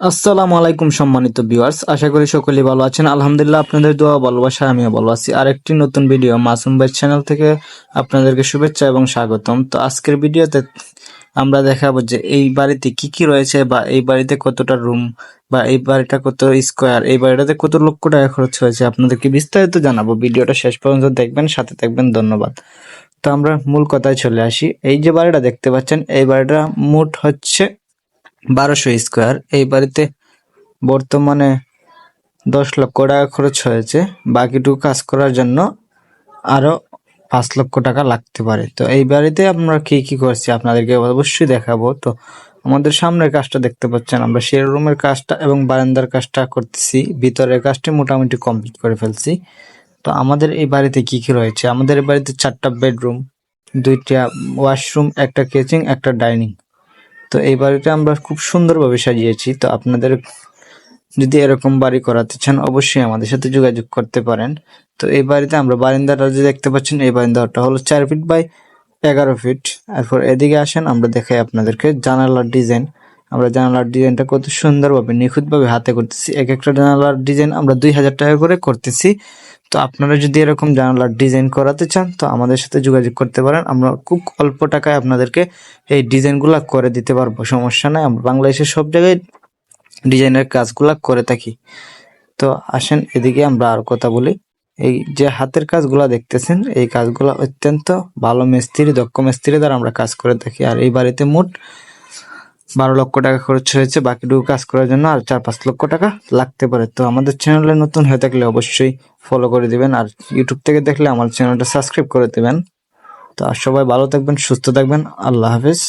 আসসালামু আলাইকুম সম্মানিত ভিউয়ার্স, আশা করি সকলেই ভালো আছেন। আলহামদুলিল্লাহ, আপনাদের দোয়া ভালোবাসা আমিও ভালো আছি। আরেকটি নতুন ভিডিও মাসুম ভাই চ্যানেল থেকে আপনাদেরকে শুভেচ্ছা এবং স্বাগতম। তো আজকের ভিডিওতে আমরা দেখাবো যে এই বাড়িতে কি কি রয়েছে বা এই বাড়িতে কতটা রুম বা এই বাড়িটা কত স্কোয়ার এই বাড়িটাতে কত লক্ষ টাকা খরচ হয়েছে আপনাদেরকে বিস্তারিত জানাব। ভিডিওটা শেষ পর্যন্ত দেখবেন, সাথে থাকবেন, ধন্যবাদ। তো আমরা মূল কথায় চলে আসি। এই যে বাড়িটা দেখতে পাচ্ছেন, এই বাড়িটা মোট হচ্ছে বারোশো স্কোয়ার। এই বাড়িতে বর্তমানে দশ লক্ষ টাকা খরচ হয়েছে। বাকিটুকু কাজ করার জন্য আরও পাঁচ লক্ষ টাকা লাগতে পারে। তো এই বাড়িতে আমরা কি কি করছি আপনাদেরকে অবশ্যই দেখাবো। তো আমাদের সামনের কাজটা দেখতে পাচ্ছেন আমরা। শেয়ার রুমের কাজটা এবং বারান্দার কাজটা করতেছি। ভিতরের কাজটি মোটামুটি কমপ্লিট করে ফেলছি। তো আমাদের এই বাড়িতে কি কি রয়েছে? আমাদের এই বাড়িতে চারটা বেডরুম দুইটা ওয়াশরুম একটা কিচেন একটা ডাইনিং তো এই বাড়িটা আমরা খুব সুন্দরভাবে সাজিয়েছি। তো আপনাদের যদি এরকম বাড়ি করাতে চান, অবশ্যই আমাদের সাথে যোগাযোগ করতে পারেন। তো এই বাড়িতে আমরা বারিন্দাটা যে দেখতে পাচ্ছেন, এই বারিন্দাটা হলো চার ফিট বাই এগারো ফিট এরপর এদিকে আসেন, আমরা দেখাই আপনাদেরকে জানালার ডিজাইন আমরা জানালার ডিজাইনটা কত সুন্দরভাবে, নিখুঁতভাবে হাতে করতেছি। এক একটা জানালার ডিজাইন আমরা দুই হাজার টাকা করে করতেছি। তো আপনারা যদি এরকম জানালার ডিজাইন করাতে চান, তো আমাদের সাথে যোগাযোগ করতে পারেন। আমরা খুব অল্প টাকায় আপনাদেরকে এই ডিজাইনগুলো করে দিতে পারব, সমস্যা নাই। আমরা বাংলাদেশের সব জায়গায় ডিজাইনের কাজগুলো করে থাকি। তো আসেন, এদিকে আমরা আর কথা বলি। এই যে হাতের কাজগুলা দেখতেছেন, এই কাজগুলা অত্যন্ত ভালো মিস্ত্রি, দক্ষ মিস্ত্রি দ্বারা আমরা কাজ করে থাকি। আর এই বাড়িতে মোট বারো লক্ষ টাকা খরচ হয়েছে, বাকিটুকু কাজ করার জন্য আর চার পাঁচ লক্ষ টাকা লাগতে পারে। তো আমাদের চ্যানেলে নতুন হয়ে থাকলে অবশ্যই ফলো করে দিবেন আর ইউটিউব থেকে দেখলে আমার চ্যানেলটা সাবস্ক্রাইব করে দেবেন। তো আর সবাই ভালো থাকবেন, সুস্থ থাকবেন, আল্লাহ হাফেজ।